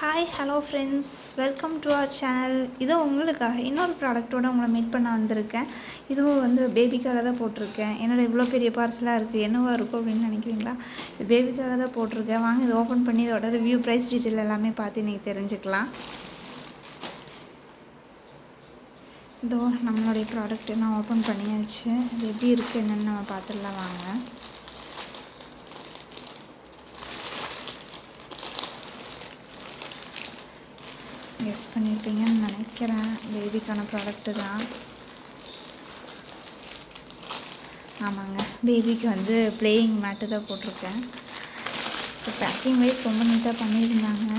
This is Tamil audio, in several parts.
Hi hello friends welcome to our channel இதோ உங்களுக்காக இன்னொரு ப்ராடக்ட்டோட உங்களை மீட் பண்ண வந்திருக்கேன். இதுவும் வந்து பேபிக்காக தான் போட்டிருக்கேன். என்னோட இவ்வளோ பெரிய பார்சலாக இருக்குது என்னவாக இருக்கும் அப்படின்னு நினைக்கிறீங்களா? இது பேபிக்காக தான் போட்டிருக்கேன். வாங்க இதை ஓப்பன் பண்ணி இதோட ரிவ்யூ ப்ரைஸ் டீட்டெயில் எல்லாமே பார்த்து நீங்கள் தெரிஞ்சுக்கலாம். இதோ நம்மளுடைய ப்ராடக்ட் நான் ஓப்பன் பண்ணியாச்சு. இது எப்படி இருக்குது என்னென்னு நம்ம பார்த்துடலாம். வாங்க. கெஸ் பண்ணியிருப்பீங்கன்னு நினைக்கிறேன். பேபிக்கான ப்ராடக்ட்டு தான். ஆமாங்க. பேபிக்கு வந்து பிளேயிங் மேட்டு தான் போட்டிருக்கேன். ஸோ பேக்கிங் வைஸ் ரொம்ப நீட்டாக பண்ணியிருந்தாங்க.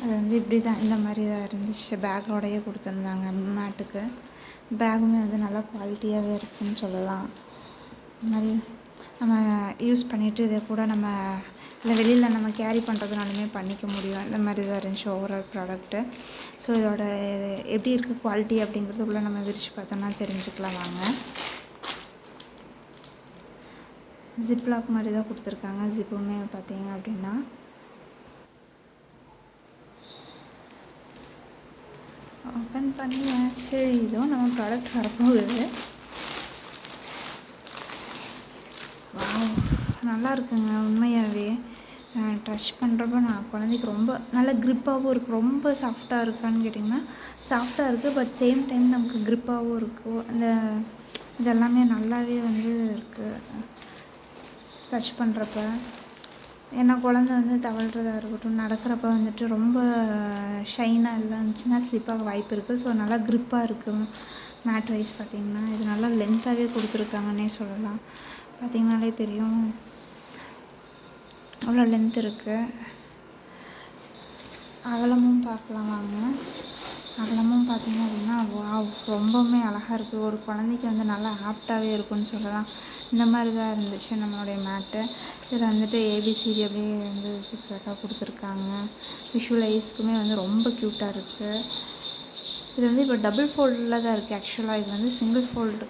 அது வந்து இப்படி தான் இந்த மாதிரி தான் இருந்துச்சு. பேக்கோடையே கொடுத்துருந்தாங்க மேட்டுக்கு பேகுமே வந்து நல்லா குவாலிட்டியாகவே இருக்குன்னு சொல்லலாம். இந்த மாதிரி நம்ம யூஸ் பண்ணிவிட்டு இதை கூட நம்ம இல்லை வெளியில் நம்ம கேரி பண்ணுறதுனாலுமே பண்ணிக்க முடியும். இந்த மாதிரி தான் இருந்துச்சு ஓவரால் ப்ராடக்ட்டு ஸோ இதோட எப்படி இருக்குது குவாலிட்டி அப்படிங்கிறதுக்குள்ளே நம்ம விரித்து பார்த்தோம்னா தெரிஞ்சுக்கலாம் வாங்க. ஜிப்லாக் மாதிரி தான் கொடுத்துருக்காங்க. ஜிப்புமே பார்த்தீங்க அப்படின்னா ஓப்பன் பண்ணியாச்சு. இதுவும் நம்ம ப்ராடக்ட் வரப்போகுது வாவ் நல்லா இருக்குங்க உண்மையாகவே டச் பண்ணுறப்ப நான் குழந்தைக்கு ரொம்ப நல்ல க்ரிப்பாகவும் இருக்குது ரொம்ப சாஃப்டாக இருக்கான்னு கேட்டிங்கன்னா சாஃப்டாக இருக்குது பட் சேம் டைம் நமக்கு க்ரிப்பாகவும் இருக்கும் அந்த இதெல்லாமே நல்லாவே வந்து இருக்குது டச் பண்ணுறப்ப ஏன்னா குழந்த வந்து தவழ்கிறதா இருக்கட்டும் நடக்கிறப்ப வந்துட்டு ரொம்ப ஷைனாக இல்லை இருந்துச்சுன்னா ஸ்லிப்பாக வாய்ப்பு இருக்குது ஸோ நல்லா க்ரிப்பாக இருக்கும் மேட் வைஸ் பார்த்திங்கன்னா இது நல்லா லென்த்தாகவே கொடுத்துருக்காங்கன்னே சொல்லலாம். பார்த்திங்கனாலே தெரியும். அவ்வளோ லென்த் இருக்குது அகலமும் பார்க்கலாம் வாங்க. அகலமும் பார்த்திங்க அப்படின்னா வாவ் ரொம்பவுமே அழகாக இருக்குது ஒரு குழந்தைக்கு வந்து நல்லா ஆப்டாகவே இருக்கும்னு சொல்லலாம். இந்த மாதிரி தான் இருந்துச்சு நம்மளுடைய மேட்டு இதில் வந்துட்டு ஏபிசிடி அப்படியே வந்து சிக்ஸ் அக்கா கொடுத்துருக்காங்க. விஷுவலைஸ்க்குமே வந்து ரொம்ப க்யூட்டாக இருக்குது இது வந்து இப்போ டபுள் ஃபோல்டில் தான் இருக்குது ஆக்சுவலாக இது வந்து சிங்கிள் ஃபோல்டு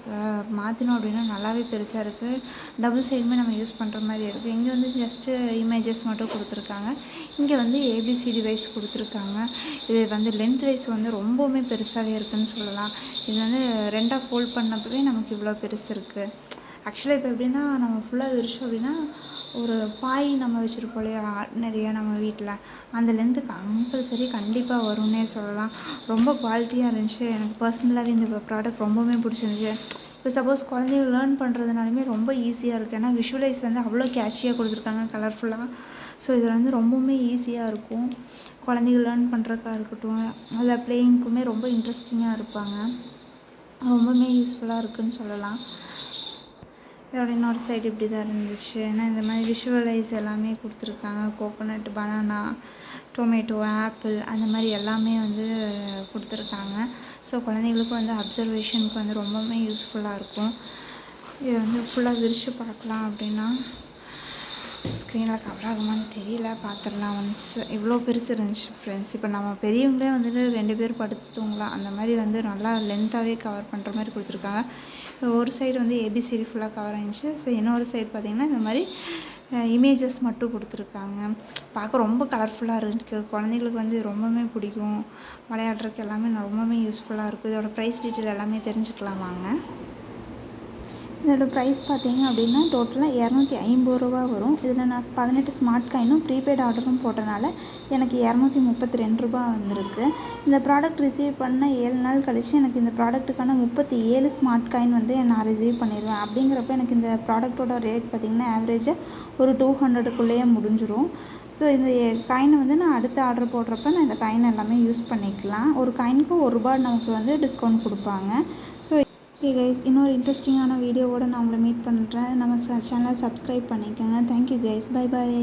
மாற்றினோம் அப்படின்னா நல்லாவே பெருசாக இருக்குது டபுள் சைடுமே நம்ம யூஸ் பண்ணுற மாதிரி இருக்குது இங்கே வந்து ஜஸ்ட்டு இமேஜஸ் மட்டும் கொடுத்துருக்காங்க. இங்கே வந்து ஏபிசிடி வைஸ் கொடுத்துருக்காங்க. இது வந்து லென்த் வைஸ் வந்து ரொம்பவுமே பெருசாகவே இருக்குதுன்னு சொல்லலாம். இது வந்து ரெண்டாக ஃபோல்ட் பண்ணப்பவே நமக்கு இவ்வளோ பெருசு இருக்குது ஆக்சுவலாக இப்போ எப்படின்னா நம்ம ஃபுல்லாக விரிச்சோம் அப்படின்னா ஒரு பாய் நம்ம வச்சுருப்போம் இல்லையா நிறைய நம்ம வீட்டில் அந்தலேருந்து கம்பல்சரி கண்டிப்பாக வரும்னே சொல்லலாம். ரொம்ப குவாலிட்டியாக இருந்துச்சு. எனக்கு பர்சனலாகவே இந்த ப்ராடக்ட் ரொம்பவுமே பிடிச்சிருந்துச்சு. இப்போ சப்போஸ் குழந்தைங்க லேர்ன் பண்ணுறதுனாலுமே ரொம்ப ஈஸியாக இருக்குது ஏன்னா விஷுவலைஸ் வந்து அவ்வளோ கேட்சியாக கொடுத்துருக்காங்க கலர்ஃபுல்லாக ஸோ இதில் வந்து ரொம்பவுமே ஈஸியாக இருக்கும். குழந்தைங்க லேர்ன் பண்ணுறக்கா இருக்கட்டும் அதில் பிளேயிங்க்குமே ரொம்ப இன்ட்ரெஸ்டிங்காக இருப்பாங்க. ரொம்பவுமே யூஸ்ஃபுல்லாக இருக்குதுன்னு சொல்லலாம். இதோட இன்னொரு சைடு இப்படி தான் இருந்துச்சு. ஏன்னா இந்த மாதிரி விஷுவலைஸ் எல்லாமே கொடுத்துருக்காங்க. கோகோனட் பனானா டொமேட்டோ ஆப்பிள் அந்த மாதிரி எல்லாமே வந்து கொடுத்துருக்காங்க. ஸோ குழந்தைங்களுக்கும் வந்து அப்சர்வேஷனுக்கு வந்து ரொம்பவுமே யூஸ்ஃபுல்லாக இருக்கும். இதை வந்து ஃபுல்லாக விரித்து பார்க்கலாம் அப்படின்னா ஸ்க்ரீனில் கவர் ஆகுமான்னு தெரியல. பார்த்துடலாம். ஒன்ஸ் இவ்வளோ பெருசு இருந்துச்சு ஃப்ரெண்ட்ஸ் இப்போ நம்ம பெரியவங்களே வந்துட்டு ரெண்டு பேர் படுத்துங்களா அந்த மாதிரி வந்து நல்லா லென்த்தாகவே கவர் பண்ணுற மாதிரி கொடுத்துருக்காங்க. ஒரு சைடு வந்து ஏபிசிடி ஃபுல்லாக கவர் ஆகிடுச்சு ஸோ இன்னொரு சைடு பார்த்திங்கன்னா இந்த மாதிரி இமேஜஸ் மட்டும் கொடுத்துருக்காங்க. பார்க்க ரொம்ப கலர்ஃபுல்லாக இருந்துச்சு குழந்தைங்களுக்கு வந்து ரொம்பவுமே பிடிக்கும். விளையாடுறதுக்கு எல்லாமே ரொம்பவுமே யூஸ்ஃபுல்லாக இருக்கும் இதோட ப்ரைஸ் டீட்டெயில் எல்லாமே தெரிஞ்சுக்கலாம். வாங்க. இதோட ப்ரைஸ் பார்த்தீங்க அப்படின்னா டோட்டலாக இரநூத்தி ஐம்பது ரூபா வரும். இதில் நான் பதினெட்டு ஸ்மார்ட் காயினும் ப்ரீபெய்ட் ஆர்டரும் போட்டனால எனக்கு இரநூத்தி முப்பத்தி ரெண்டு ரூபா வந்திருக்கு. இந்த ப்ராடக்ட் ரிசீவ் பண்ண ஏழு நாள் கழித்து எனக்கு இந்த ப்ராடக்ட்டுக்கான முப்பத்தி ஏழு ஸ்மார்ட் காயின் வந்து நான் ரிசீவ் பண்ணிடுவேன். அப்படிங்கிறப்ப எனக்கு இந்த ப்ராடக்ட்டோட ரேட் பார்த்திங்கன்னா ஆவரேஜாக ஒரு டூ ஹண்ட்ரடுக்குள்ளேயே முடிஞ்சிடும் ஸோ இந்த காயினை வந்து நான் அடுத்த ஆர்டர் போடுறப்ப நான் இந்த காயின் எல்லாமே யூஸ் பண்ணிக்கலாம். ஒரு காயினுக்கு ஒரு ரூபாய் நமக்கு வந்து டிஸ்கவுண்ட் கொடுப்பாங்க. ஸோ ஓகே கைஸ் இன்னொரு இன்ட்ரெஸ்டிங்கான வீடியோவோடு நான் உங்களை மீட் பண்ணுறேன் நம்ம சேனலை சப்ஸ்கிரைப் பண்ணிக்கோங்க. Thank you guys bye bye